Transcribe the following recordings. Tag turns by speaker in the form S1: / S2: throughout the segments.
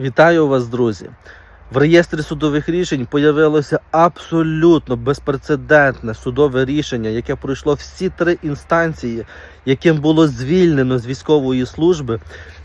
S1: Вітаю вас, друзі! В реєстрі судових рішень появилося абсолютно безпрецедентне судове рішення, яке пройшло всі три інстанції, яким було звільнено з військової служби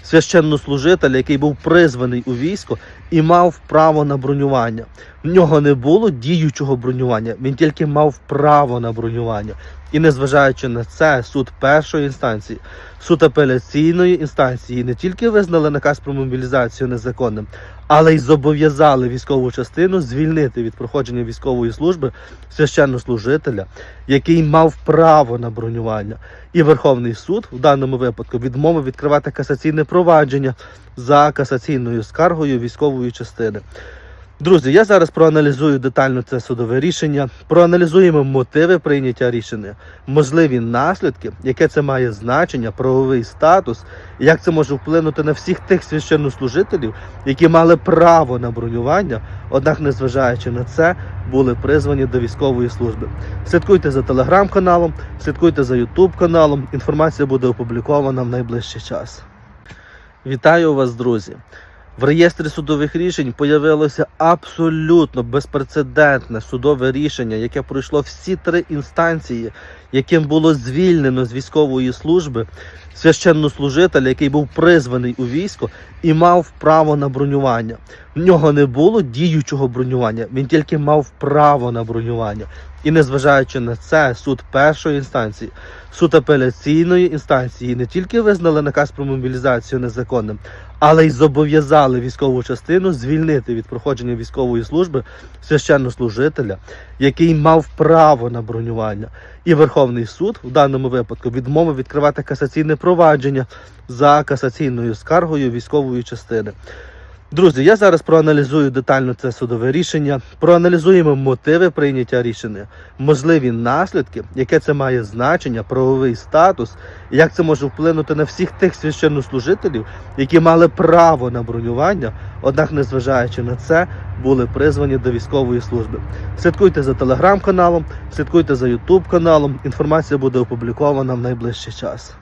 S1: священнослужителя, який був призваний у військо і мав право на бронювання. В нього не було діючого бронювання, він тільки мав право на бронювання. І незважаючи на це, суд першої інстанції, суд апеляційної інстанції не тільки визнали наказ про мобілізацію незаконним, але й зобов'язали військову частину звільнити від проходження військової служби священнослужителя, який мав право на бронювання. І Верховний суд в даному випадку відмовив відкривати касаційне провадження за касаційною скаргою військової частини. Друзі, я зараз проаналізую детально це судове рішення, проаналізуємо мотиви прийняття рішення, можливі наслідки, яке це має значення, правовий статус, як це може вплинути на всіх тих священнослужителів, які мали право на бронювання, однак, незважаючи на це, були призвані до військової служби. Слідкуйте за телеграм-каналом, слідкуйте за ютуб каналом. Інформація буде опублікована в найближчий час. Вітаю вас, друзі! В реєстрі судових рішень появилося абсолютно безпрецедентне судове рішення, яке пройшло всі три інстанції, яким було звільнено з військової служби священнослужителя, який був призваний у військо і мав право на бронювання. В нього не було діючого бронювання, він тільки мав право на бронювання. І незважаючи на це, суд першої інстанції, суд апеляційної інстанції не тільки визнали наказ про мобілізацію незаконним, але й зобов'язали військову частину звільнити від проходження військової служби священнослужителя, який мав право на бронювання. І Верховний суд в даному випадку відмовив відкривати касаційне провадження за касаційною скаргою військової частини. Друзі, я зараз проаналізую детально це судове рішення, проаналізуємо мотиви прийняття рішення, можливі наслідки, яке це має значення, правовий статус, як це може вплинути на всіх тих священнослужителів, які мали право на бронювання, однак, незважаючи на це, були призвані до військової служби. Слідкуйте за телеграм-каналом, слідкуйте за ютуб каналом. Інформація буде опублікована в найближчий час.